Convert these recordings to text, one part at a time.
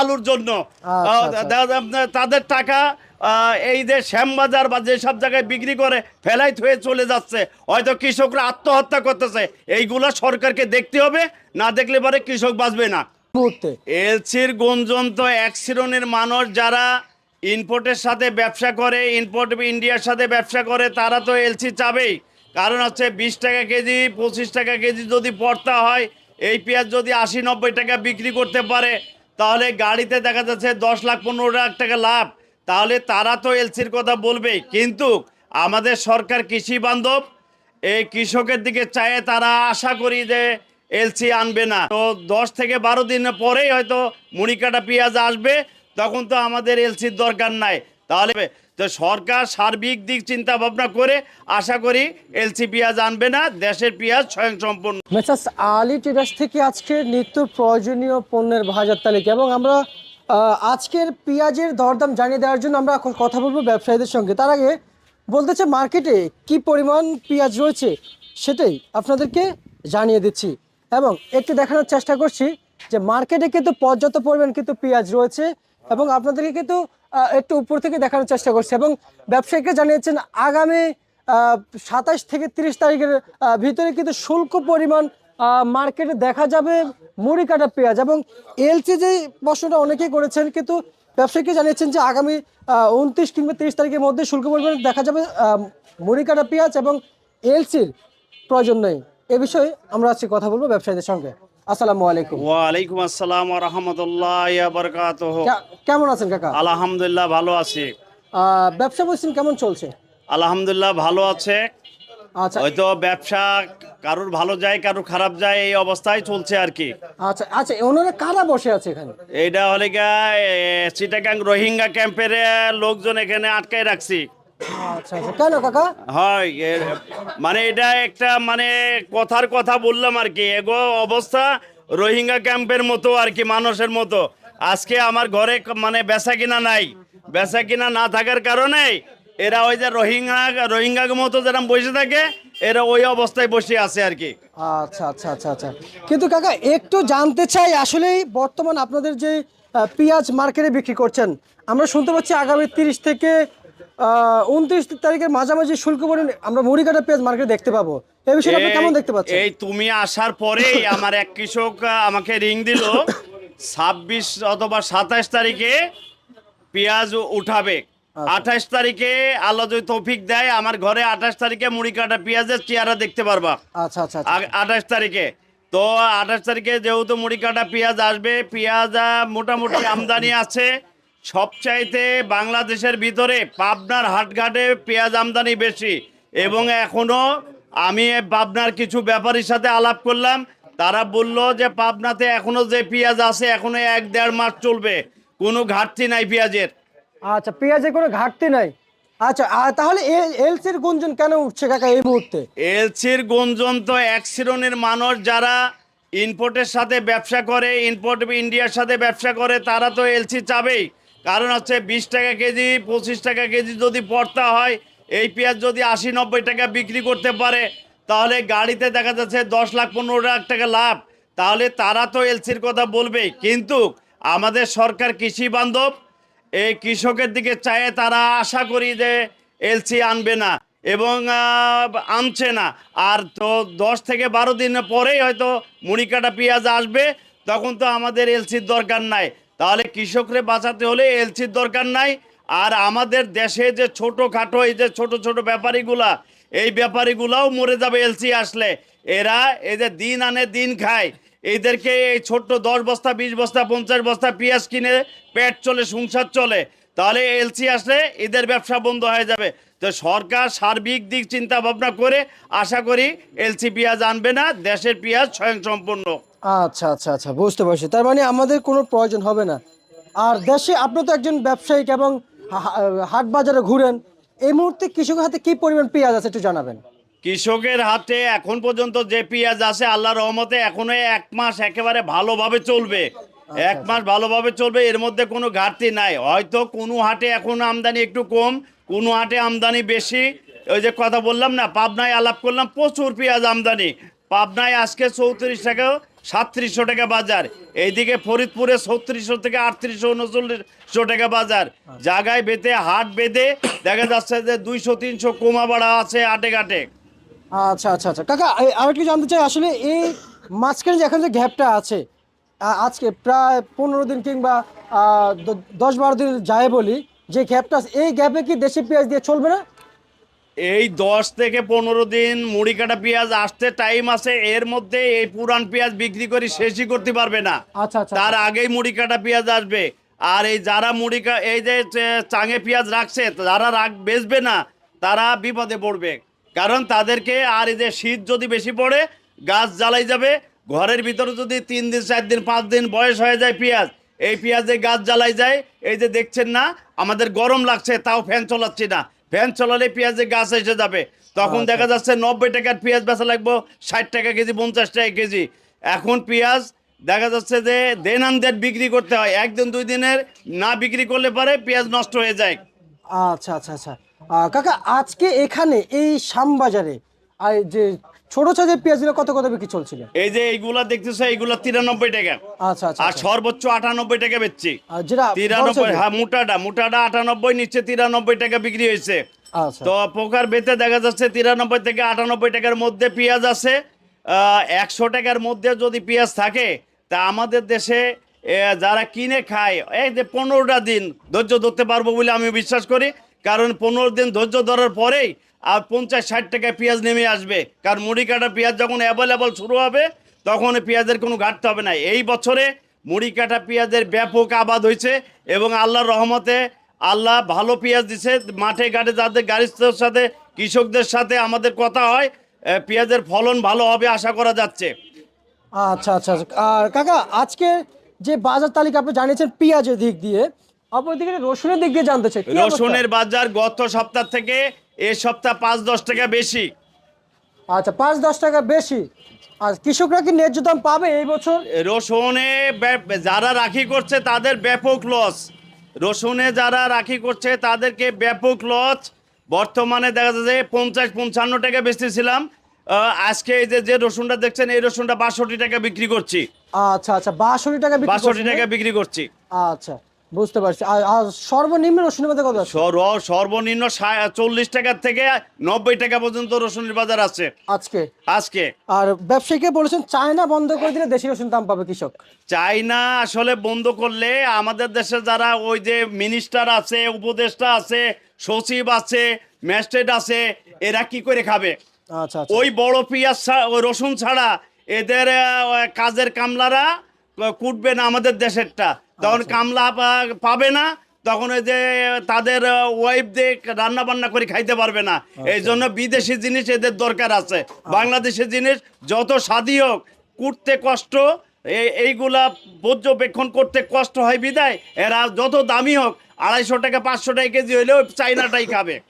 আলুর জন্য। আচ্ছা, আচ্ছা। তাদের টাকা এই যে শ্যামবাজার বা যেসব জায়গায় বিক্রি করে ফেলাই হয়ে চলে যাচ্ছে। হয়তো কৃষকরা আত্মহত্যা করতেছে। এইগুলা সরকারকে দেখতে হবে না দেখলে পরে কৃষক বাঁচবে না। এলসির গুঞ্জন তো এক শ্রেণির মানুষ যারা ইনপোর্টের সাথে ব্যবসা করে ইনপোর্ট ইন্ডিয়ার সাথে ব্যবসা করে তারা তো এলসি চাবেই। কারণ হচ্ছে বিশ টাকা কেজি পঁচিশ টাকা কেজি যদি পড়তা হয় এই পেঁয়াজ যদি আশি নব্বই টাকা বিক্রি করতে পারে তাহলে গাড়িতে দেখা যাচ্ছে দশ লাখ, পনেরো লাখ টাকা লাভ। তাহলে তারা তো এলসির কথা বলবে। কিন্তু আমাদের সরকার কৃষি বান্ধব, এই কৃষকের দিকে চায়ে তারা আশা করি যে এলসি আনবে না। তো দশ থেকে বারো দিন পরেই হয়তো মুড়ি কাটা পেঁয়াজ আসবে, তখন তো আমাদের এলসির দরকার নাই। তাহলে তো সরকার সার্বিক দিক চিন্তা ভাবনা করে আশা করি এলসি পেঁয়াজ আনবে না, দেশের পেঁয়াজ স্বয়ংসম্পূর্ণ। মেসাস আলী ট্রেডার্স থেকে আজকে নিত্য প্রয়োজনীয় পণ্যের বাজার তালিকা এবং আমরা আজকের পেঁয়াজের দরদাম জানিয়ে দেওয়ার জন্য আমরা কথা বলব ব্যবসায়ীদের সঙ্গে। তার আগে বলতে চাই, মার্কেটে কি পরিমাণ পেঁয়াজ রয়েছে সেটাই আপনাদেরকে জানিয়ে দিচ্ছি এবং একটু দেখানোর চেষ্টা করছি যে মার্কেটে কিন্তু পর্যাপ্ত পরিমাণ কিন্তু পেঁয়াজ রয়েছে এবং আপনাদেরকে কিন্তু একটু উপর থেকে দেখানোর চেষ্টা করছি। এবং ব্যবসায়ীকে জানিয়েছেন, আগামী সাতাশ থেকে তিরিশ তারিখের ভিতরে কিন্তু শুল্ক পরিমাণ মার্কেটে দেখা যাবে মুড়ি কাটা পেঁয়াজ। এবং এলসি যে প্রশ্নটা অনেকেই করেছেন, কিন্তু ব্যবসায়ীকে জানিয়েছেন যে আগামী উনত্রিশ কিংবা তিরিশ তারিখের মধ্যে শুল্ক পরিমাণ দেখা যাবে মুড়ি কাটা পেঁয়াজ এবং এলসির প্রয়োজন নেই। এ বিষয়ে আমরা আজকে কথা বলব ব্যবসায়ীদের সঙ্গে। আসসালামু আলাইকুম। ওয়ালাইকুম আসসালাম রহমতুল্লাহ বরকাত কে- কেমন আছেন কাকা? আলহামদুলিল্লাহ ভালো আছি। ব্যবসা বলছেন কেমন চলছে? আলহামদুলিল্লাহ ভালো আছে। আচ্ছা। হয়তো ব্যবসা কারোর ভালো যায় কারোর খারাপ যায় এই অবস্থায় চলছে আর কি। আচ্ছা আচ্ছা ওনারা কারা বসে আছে এখানে? এইটা হলে গা চিটাগাং রোহিঙ্গা ক্যাম্পের লোকজন এখানে আটকায় রাখছি। আচ্ছা আচ্ছা। কেন কাকা? হয় মানে এটা একটা মানে কথার কথা বললাম আর কি। এগো অবস্থা রোহিঙ্গা ক্যাম্পের মতো আর কি মানুষের মতো। আজকে আমার ঘরে মানে বেচা কিনা নাই। বেচা কিনা না থাকার কারণে এরা ওই যে রোহিঙ্গা রোহিঙ্গার মতো যেরকম বসে থাকে এরা ওই অবস্থায় বসে আছে আর কি। আচ্ছা আচ্ছা আচ্ছা আচ্ছা। কিন্তু কাকা একটু জানতে চাই আসলেই বর্তমান আপনাদের যে পেঁয়াজ মার্কেটে বিক্রি করছেন আমরা শুনতে পাচ্ছি আগামী তিরিশ থেকে উনত্রিশ তারিখের মাঝামাঝি শুল্ক পরে আমরা মুড়ি কাটা পেঁয়াজ মার্কেটে দেখতে পাবো। এই বিষয়টা আপনি কেমন দেখতে পাচ্ছেন? এই তুমি আসার পরেই আমার এক কৃষক আমাকে রিং দিল ছাব্বিশ অথবা সাতাশ তারিখে পেঁয়াজ উঠাবে। আঠাশ তারিখে আল্লাহ যদি তৌফিক দেয় আমার ঘরে আঠাশ তারিখে মুড়ি কাটা পেঁয়াজের চেহারা দেখতে পারবা। আচ্ছা আচ্ছা আচ্ছা। আঠাশ তারিখে। তো আঠাশ তারিখে যেহেতু মুড়ি কাটা পেঁয়াজ আসবে পেঁয়াজ মোটামুটি আমদানি আছে। সবচাইতে বাংলাদেশের ভিতরে পাবনার হাটঘাটে পেঁয়াজ আমদানি বেশি। এবং এখনও আমি পাবনার কিছু ব্যাপারীর সাথে আলাপ করলাম। তারা বলল যে পাবনাতে এখনও যে পেঁয়াজ আছে এখনও এক দেড় মাস চলবে। কোনো ঘাটতি নাই পেঁয়াজের। আচ্ছা পেঁয়াজের কোনো ঘাটতি নাই? আচ্ছা তাহলে এলসির গুঞ্জন কেন উঠছে কাকা এই মুহূর্তে? এলসির গুঞ্জন তো এক শ্রেণির মানুষ যারা ইনপোর্টের সাথে ব্যবসা করে ইনপোর্ট ইন্ডিয়ার সাথে ব্যবসা করে তারা তো এলসি চাবেই। কারণ হচ্ছে বিশ টাকা কেজি, পঁচিশ টাকা কেজি যদি পড়তা হয়, এই পেঁয়াজ যদি আশি, নব্বই টাকা বিক্রি করতে পারে, তাহলে গাড়িতে দেখা যাচ্ছে দশ লাখ, পনেরো লাখ টাকা লাভ। তাহলে তারা তো এলসির কথা বলবেই। কিন্তু আমাদের সরকার কৃষি বান্ধব, এই কৃষকের দিকে চায় তারা আশা করি যে এলসি আনবে না এবং আনছে না। আর তো দশ থেকে বারো দিন পরেই হয়তো মুড়ি কাটা পেঁয়াজ আসবে, তখন তো আমাদের এলসির দরকার নাই। তাহলে কৃষকরে বাঁচাতে হলে এলসির দরকার নাই। আর আমাদের দেশে যে ছোটো খাটো এই যে ছোট ছোট ব্যাপারীগুলা, এই ব্যাপারীগুলাও মরে যাবে এলসি আসলে। এরা এই যে দিন আনে দিন খায়। এদেরকে এই ছোট্ট দশ বস্তা, বিশ বস্তা, পঞ্চাশ বস্তা পেঁয়াজ কিনে পেট চলে, সংসার চলে। তাহলে এলসি আসলে এদের ব্যবসা বন্ধ হয়ে যাবে। তো সরকার সার্বিক দিক চিন্তা ভাবনা করে আশা করি এলসি পেঁয়াজ আনবে না, দেশের পেঁয়াজ স্বয়ংসম্পূর্ণ। আচ্ছা আচ্ছা আচ্ছা বুঝতে পারছি। তার মানে আমাদের কোনো প্রয়োজন হবে না। আর দেশে আপনি তো একজন ব্যবসায়িক এবং হাট বাজারে ঘুরেন এই মুহূর্তে কৃষকের হাতে কি পরিমাণ পেঁয়াজ আছে একটু জানাবেন? কৃষকের হাতে এখন পর্যন্ত যে পেঁয়াজ আছে আল্লাহ রহমতে এখনও এক মাস একেবারে ভালোভাবে চলবে। এক মাস ভালোভাবে চলবে এর মধ্যে কোনো ঘাটতি নাই। হয়তো কোনো হাটে এখন আমদানি একটু কম কোনো হাটে আমদানি বেশি। ওই যে কথা বললাম না পাবনায় আলাপ করলাম প্রচুর পেঁয়াজ আমদানি। পাবনায় আজকে চৌত্রিশ টাকা সাতত্রিশশো টাকা বাজার। এইদিকে ফরিদপুরে ছত্রিশশো থেকে আটত্রিশশো উনচল্লিশশো টাকা বাজার। জায়গায় বেঁধে, হাট বেঁধে, দেখা যাচ্ছে যে দুইশো, তিনশো কোমা বাড়া আছে আটেক আটেক আচ্ছা আচ্ছা আচ্ছা। কাকা, এই আরেকটু জানতে চাই, আসলে এই মাঝখানে যে এখন যে গ্যাপটা আছে আজকে প্রায় পনেরো দিন কিংবা দশ বারো দিন যায় বলি, যে গ্যাপটা এই গ্যাপে কি দেশি পেঁয়াজ দিয়ে চলবে না? এই দশ থেকে পনেরো দিন মুড়ি কাটা পেঁয়াজ আসতে টাইম আছে এর মধ্যে এই পুরান পেঁয়াজ বিক্রি করে শেষই করতে পারবে না। আচ্ছা আচ্ছা তার আগেই মুড়ি কাটা পেঁয়াজ আসবে। আর এই যারা মুড়ি কা- এই যে চাঙে পেঁয়াজ রাখছে যারা রাখ বেচবে না তারা বিপদে পড়বে। কারণ তাদেরকে আর এই যে শীত যদি বেশি পড়ে গাছ জ্বালাই যাবে। ঘরের ভিতরে যদি তিন দিন চার দিন পাঁচ দিন বয়স হয়ে যায় পেঁয়াজ এই পেঁয়াজে গাছ জ্বালাই যায়। এই যে দেখছেন না আমাদের গরম লাগছে তাও ফ্যান চলাচ্ছি না। ফ্যান চলালে পেঁয়াজের গাছ এসে যাবে। তখন দেখা যাচ্ছে নব্বই টাকার পেঁয়াজ বেচা লাগবো ষাট টাকা কেজি পঞ্চাশ টাকা কেজি। এখন পেঁয়াজ দেখা যাচ্ছে যে দেন আন দেন বিক্রি করতে হয়। একদিন দুই দিনের না বিক্রি করলে পারে পেঁয়াজ নষ্ট হয়ে যায়। আচ্ছা আচ্ছা আচ্ছা। কাকা আজকে এখানে এই শ্যামবাজারে আর যে ছোট সাইজের পেঁয়াজগুলো কত কত বিক্রি চলছিল? এই যে এইগুলা দেখতেছো এইগুলা তিরানব্বই টাকা। আচ্ছা আচ্ছা আর আচ্ছা। সর্বোচ্চ আটানব্বই টাকা বেচছি। যেটা তিরানব্বই হ্যাঁ মোটাটা মোটাটা আটানব্বই নিচ্ছে তিরানব্বই টাকা বিক্রি হয়েছে। আচ্ছা। তো পোকার বেতে দেখা যাচ্ছে তিরানব্বই থেকে আটানব্বই টাকার মধ্যে পেঁয়াজ আছে। একশো টাকার মধ্যে যদি পেঁয়াজ থাকে তা আমাদের দেশে যারা কিনে খায় এই যে পনেরোটা দিন ধৈর্য ধরতে পারব বলে আমি বিশ্বাস করি। কারণ পনেরো দিন ধৈর্য ধরার পরেই আর পঞ্চাশ ষাট টাকায় পেঁয়াজ নেমে আসবে। কারণ মুড়ি কাটা পেঁয়াজ যখন অ্যাভেলেবল শুরু হবে তখন পেঁয়াজের কোনো ঘাটতে হবে না। এই বছরে মুড়ি কাটা পেঁয়াজের ব্যাপক আবাদ হয়েছে এবং আল্লাহর রহমতে আল্লাহ ভালো পেঁয়াজ দিছে। মাঠে ঘাটে যাদের গাড়ির সাথে কৃষকদের সাথে আমাদের কথা হয় পেঁয়াজের ফলন ভালো হবে আশা করা যাচ্ছে। আচ্ছা আচ্ছা আচ্ছা। আর কাকা আজকে যে বাজার তালিকা আপনি জানিয়েছেন পেঁয়াজের দিক দিয়ে অপরদিকে রসুনের দিক দিয়ে জানতে চাই। রসুনের বাজার গত সপ্তাহ থেকে এ সপ্তাহ পাঁচ দশ টাকা বেশি। আচ্ছা পাঁচ দশ টাকা বেশি। আর কৃষকরা কি ন্যায্য দাম পাবে এই বছর? রসুনে যারা রাখি করছে তাদের ব্যাপক লস। রসুনে যারা রাখি করছে তাদেরকে ব্যাপক লস। বর্তমানে দেখা যাচ্ছে পঞ্চাশ পঞ্চান্ন টাকা বেচতেছিলাম। আজকে এই যে যে রসুনটা দেখছেন এই রসুনটা বাষট্টি টাকা বিক্রি করছি। আচ্ছা আচ্ছা বাষট্টি টাকা বাষট্টি টাকা বিক্রি করছি। আচ্ছা। বুঝতে পারছি। আর সর্বনিম্ন রসুনের মধ্যে কত আছে? সর্বনিম্ন চল্লিশ টাকা থেকে নব্বই টাকা পর্যন্ত রসুনের বাজার আছে। আজকে? আজকে। আর ব্যবসায়ীকে বলেছেন চায়না বন্ধ করে দিলে দেশি রসুন দাম পাবে কৃষক? চায়না আসলে বন্ধ করলে আমাদের দেশে যারা ওই যে মিনিস্টার আছে উপদেষ্টা আছে সচিব আছে ম্যাজিস্ট্রেট আছে এরা কি করে খাবে? আচ্ছা আচ্ছা। ওই বড় পেঁয়াজ রসুন ছাড়া এদের কাজের কামলারা কুটবে না আমাদের দেশেরটা। তখন কামলা পাবে না তখন ওই যে তাদের ওয়াইফ দিয়ে রান্না বান্না করে খাইতে পারবে না। এই জন্য বিদেশি জিনিস এদের দরকার আছে। বাংলাদেশি জিনিস যত স্বাদী হোক কুটতে কষ্ট এই- এইগুলা পর্যবেক্ষণ করতে কষ্ট হয় বিদায়। এরা যত দামি হোক আড়াইশো টাকা পাঁচশো টাকা কেজি হইলেও চাইনাটাই খাবে।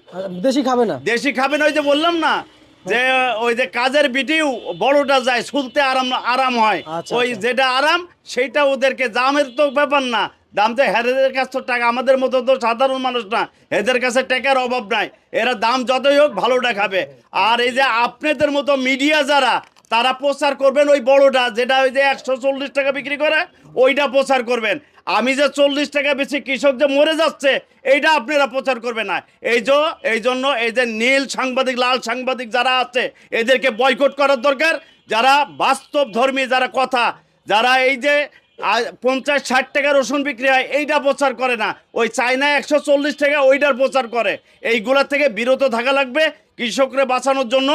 দেশি খাবে না? দেশি খাবেন ওই যে বললাম না যে ওই যে কাজের বিটিও বড়টা যায় শুনতে আরাম আরাম হয়। আচ্ছা, ওই আচ্ছা। যেটা আরাম সেটা ওদেরকে দামের তো ব্যাপার না। দাম তো হেদের কাছে তো টাকা আমাদের মতো তো সাধারণ মানুষ না। এদের কাছে টাকার অভাব নাই। এরা দাম যতই হোক ভালোটা খাবে। আর এই যে আপনাদের মতো মিডিয়া যারা তারা প্রচার করবেন ওই বড়টা যেটা ওই যে একশো চল্লিশ টাকা বিক্রি করে ওইটা প্রচার করবেন। আমি যে চল্লিশ টাকা বেশি কৃষক যে মরে যাচ্ছে, এইটা আপনারা প্রচার করবে না। এই যে, এই জন্য এই যে নীল সাংবাদিক, লাল সাংবাদিক যারা আছে, এদেরকে বয়কট করার দরকার। যারা বাস্তব ধর্মী যারা কথা, যারা এই যে পঞ্চাশ ষাট টাকা রসুন বিক্রি হয়, এইটা প্রচার করে না। ওই চায়না একশো চল্লিশ টাকা ওইটার প্রচার করে। এইগুলা থেকে বিরত থাকা লাগবে। কৃষকরা বাঁচানোর জন্য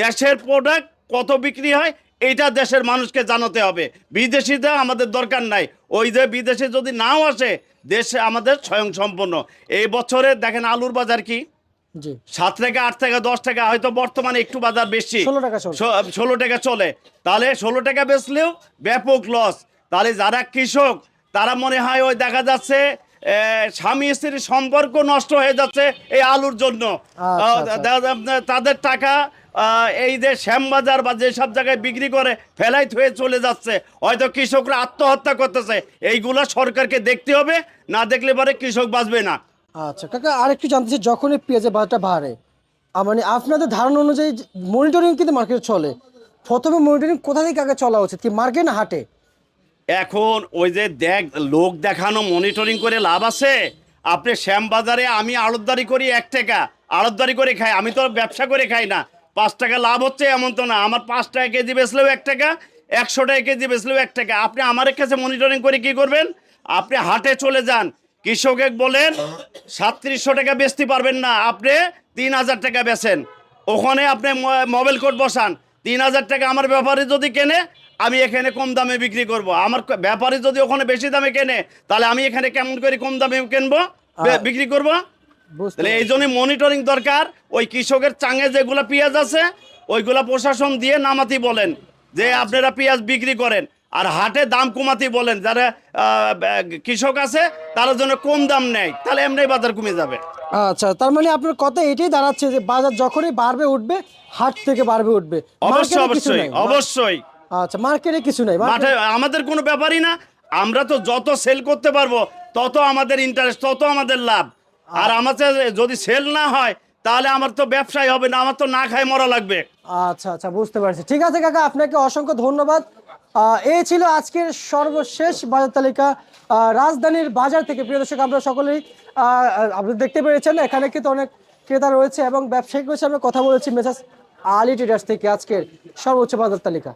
দেশের প্রোডাক্ট কত বিক্রি হয় এইটা দেশের মানুষকে জানাতে হবে। বিদেশিতে আমাদের দরকার নাই। ওই যে বিদেশে যদি নাও আসে দেশে আমাদের স্বয়ং সম্পন্ন এই বছরে দেখেন আলুর বাজার কি? সাত টাকা আট টাকা দশ টাকা হয়তো বর্তমানে একটু বাজার বেশি। 16 টাকা চলে। ষো- ষোলো টাকা চলে। তাহলে ষোলো টাকা বেচলেও ব্যাপক লস তাহলে যারা কৃষক তারা মনে হয় ওই দেখা যাচ্ছে স্বামী স্ত্রীর সম্পর্ক নষ্ট হয়ে যাচ্ছে এই আলুর জন্য। আচ্ছা, আচ্ছা। তাদের টাকা এই যে শ্যামবাজার বা যেসব জায়গায় বিক্রি করে ফেলাই হয়ে চলে যাচ্ছে। হয়তো কৃষকরা আত্মহত্যা করতেছে। এইগুলো সরকারকে দেখতে হবে না দেখলে পরে কৃষক বাঁচবে না। আচ্ছা কাকা আরেকটু জানতে চাই যখনই পেঁয়াজের বাজারটা বাড়ে মানে আপনাদের ধারণা অনুযায়ী মনিটরিং কিন্তু মার্কেটে চলে। প্রথমে মনিটরিং কোথা থেকে আগে চলা উচিত কি মার্কে না হাটে? এখন ওই যে দেখ লোক দেখানো মনিটরিং করে লাভ আছে। আপনি শ্যামবাজারে আমি আড়তদারি করি এক টাকা আড়তদারি করে খাই আমি তো ব্যবসা করে খাই না। পাঁচ টাকা লাভ হচ্ছে এমন তো না। আমার পাঁচ টাকা কেজি বেচলেও এক টাকা একশো টাকা কেজি বেচলেও এক টাকা। আপনি আমার কাছে মনিটরিং করে কি করবেন? আপনি হাটে চলে যান। কৃষকে বলেন সাতত্রিশশো টাকা বেচতে পারবেন না আপনি তিন হাজার টাকা বেচেন। ওখানে আপনি মোবাইল কোড বসান। তিন হাজার টাকা আমার ব্যাপারে যদি কেনে আমি এখানে কম দামে বিক্রি করব। আমার ব্যাপারী যদি ওখানে বেশি দামে কেনে তাহলে আমি এখানে কেমন করে কম দামে কিনবো? বে- বিক্রি করব? তাহলে এই জন্য মনিটরিং দরকার। ওই কৃষকের চাঙে যেগুলো পেঁয়াজ আছে ওইগুলা প্রশাসন দিয়ে নামাতি বলেন যে আপনারা পেঁয়াজ বিক্রি করেন। আর হাটে দাম কমাতে বলেন যারা কৃষক আছে তারা যেন কম দাম নেয় তাহলে এমনি বাজার কমে যাবে। আচ্ছা তার মানে আপনার কথা এটাই দাঁড়াচ্ছে যে বাজার যখনই বাড়বে উঠবে হাট থেকে বাড়বে উঠবে। অবশ্যই অবশ্যই অবশ্যই। আচ্ছা মার্কেটে কিছু নাই মাঠে আমাদের কোনো ব্যাপারই না আমরা তো যত সেল করতে পারব তত আমাদের ইন্টারেস্ট তত আমাদের লাভ। আর আমাদের যদি সেল না হয় তাহলে আমার তো ব্যবসায় হবে না আমার তো না খায় মরা লাগবে। আচ্ছা আচ্ছা বুঝতে পারছি। ঠিক আছে কাকা আপনাকে অসংখ্য ধন্যবাদ। এই ছিল আজকের সর্বশেষ বাজার তালিকা। রাজধানীর বাজার থেকে প্রিয় দর্শক আমরা সকলেই আপনি দেখতে পেরেছেন এখানে কিন্তু অনেক ক্রেতা রয়েছে এবং ব্যবসায়িক রয়েছে আমরা কথা বলেছি মেসাজ আলি ট্রেডার্স থেকে আজকের সর্বোচ্চ বাজার তালিকা।